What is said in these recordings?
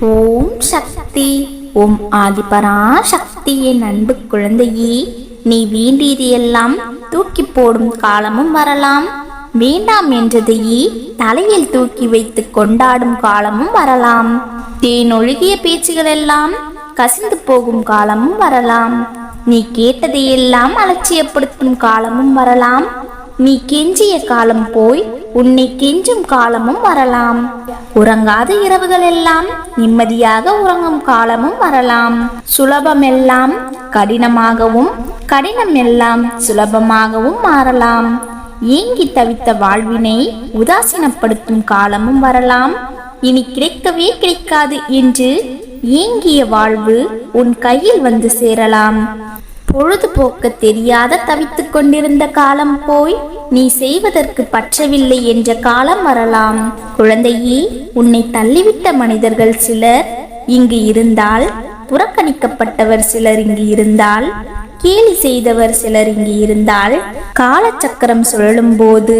ஓம் சக்தி. ஓம் ஆதிபரா சக்தியின் அன்பு குழந்தையே. நீ வேண்டியதையெல்லாம் தூக்கி போடும் காலமும் வரலாம். வேண்டாம் என்றதையே தலையில் தூக்கி வைத்து கொண்டாடும் காலமும் வரலாம். தேனொழுகிய பேச்சுகளெல்லாம் கசிந்து போகும் காலமும் வரலாம். நீ கேட்டதையெல்லாம் அலட்சியப்படுத்தும் காலமும் வரலாம். நீ கெஞ்சிய காலம் போய் உன்னை கெஞ்சும் காலமும் வரலாம். உறங்காத இரவுகள் எல்லாம் நிம்மதியாக உறங்கும் காலமும் வரலாம். சுலபமெல்லாம் கடினமாகவும் கடினம் எல்லாம் சுலபமாகவும் மாறலாம். ஏங்கி தவித்த வாழ்வினை உதாசீனப்படுத்தும் காலமும் வரலாம். இனி கிடைக்கவே கிடைக்காது என்று ஏங்கிய வாழ்வு உன் கையில் வந்து சேரலாம். பொழுதுபோக்க தெரியாத தவித்துக் கொண்டிருந்த காலம் போய் நீ செய்வதற்கு பற்றவில்லை என்ற காலம் வரலாம். குழந்தையே உன்னை தள்ளிவிட்ட மனிதர்கள் சிலர் இங்கு இருந்தால் புறக்கணிக்கப்பட்டவர் சிலர் இங்கு இருந்தால் கேலி செய்தவர் சிலர் இங்கு இருந்தால் காலச்சக்கரம் சுழலும் போது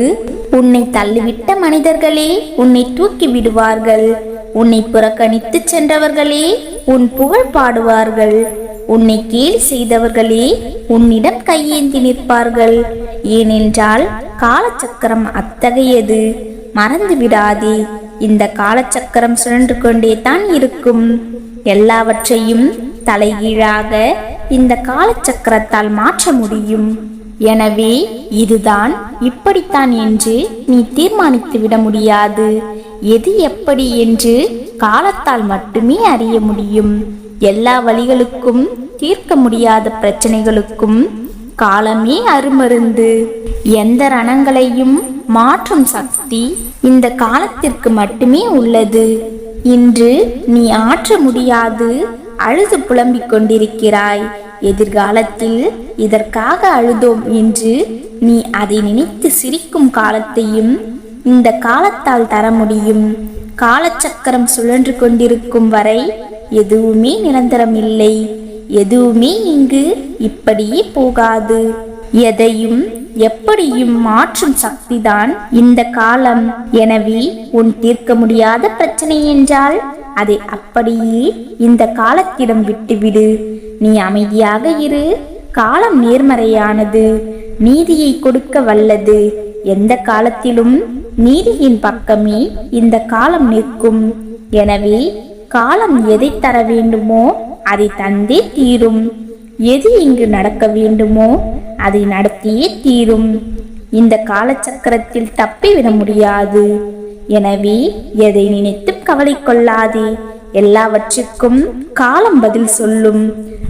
உன்னை தள்ளிவிட்ட மனிதர்களே உன்னை தூக்கி விடுவார்கள். உன்னை புறக்கணித்து சென்றவர்களே உன் புகழ் பாடுவார்கள். உன்னை கீழ் செய்தவர்களே உன்னிடம் கையேந்தி நிற்பார்கள். ஏனென்றால் காலச்சக்கரம் அத்தகையது. மறந்து விடாதே இந்த காலச்சக்கரம் சுழன்று கொண்டே தான் இருக்கும். எல்லாவற்றையும் தலைகீழாக இந்த காலச்சக்கரத்தால் மாற்ற முடியும். எனவே இதுதான் இப்படித்தான் என்று நீ தீர்மானித்து விட முடியாது. எது எப்படி என்று காலத்தால் மட்டுமே அறிய முடியும். எல்லா வழிகளுக்கும் தீர்க்க முடியாத பிரச்சனைகளுக்கும் காலமே அருமருந்து. எந்த ரணங்களையும் மாற்றும் சக்தி இந்த காலத்திற்கு மட்டுமே உள்ளது. இன்று நீ ஆற்ற முடியாது அழுது புலம்பிக் கொண்டிருக்கிறாய். எதிர்காலத்தில் இதற்காக அழுதோம் என்று நீ அதை நினைத்து சிரிக்கும் காலத்தையும் இந்த காலத்தால் தர முடியும். காலச்சக்கரம் சுழன்று கொண்டிருக்கும் வரை எதுவுமே நிரந்தரம் இல்லை எதுவுமே இங்கு இப்படியே போகாது. எதையும் எப்படியும் மாற்றும் சக்திதான் இந்த காலம். எனவே உன் தீர்க்க முடியாத பிரச்சனை என்றால் அதை அப்படியே இந்த காலத்திடம் விட்டுவிடு. நீ அமைதியாக இரு. காலம் நேர்மறையானது. நீதியை கொடுக்க வல்லது. எந்த காலத்திலும் நீதியின் பக்கமே இந்த காலம் நிற்கும். எனவே காலம் எதை தர வேண்டுமோ அதை தந்தே தீரும். எது இங்கு நடக்க வேண்டுமோ அதை நடத்தியே தீரும். இந்த காலச்சக்கரத்தில் தப்பிவிட முடியாது. எனவே எதை நினைத்தும் கவலை கொள்ளாதே. எல்லாவற்றுக்கும் காலம் பதில் சொல்லும்.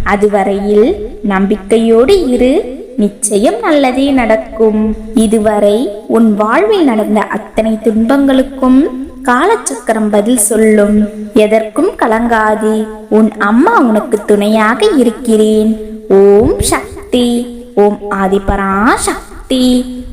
அதுவரையில் நம்பிக்கையோடு இரு. நிச்சயம் நல்லதே நடக்கும். இதுவரை உன் வாழ்வில் நடந்த அத்தனை துன்பங்களுக்கும் காலச்சக்கரம் பதில் சொல்லும். எதற்கும் கலங்காதி. உன் அம்மா உனக்கு துணையாக இருக்கிறேன். ஓம் சக்தி. ஓம் ஆதிபரா சக்தி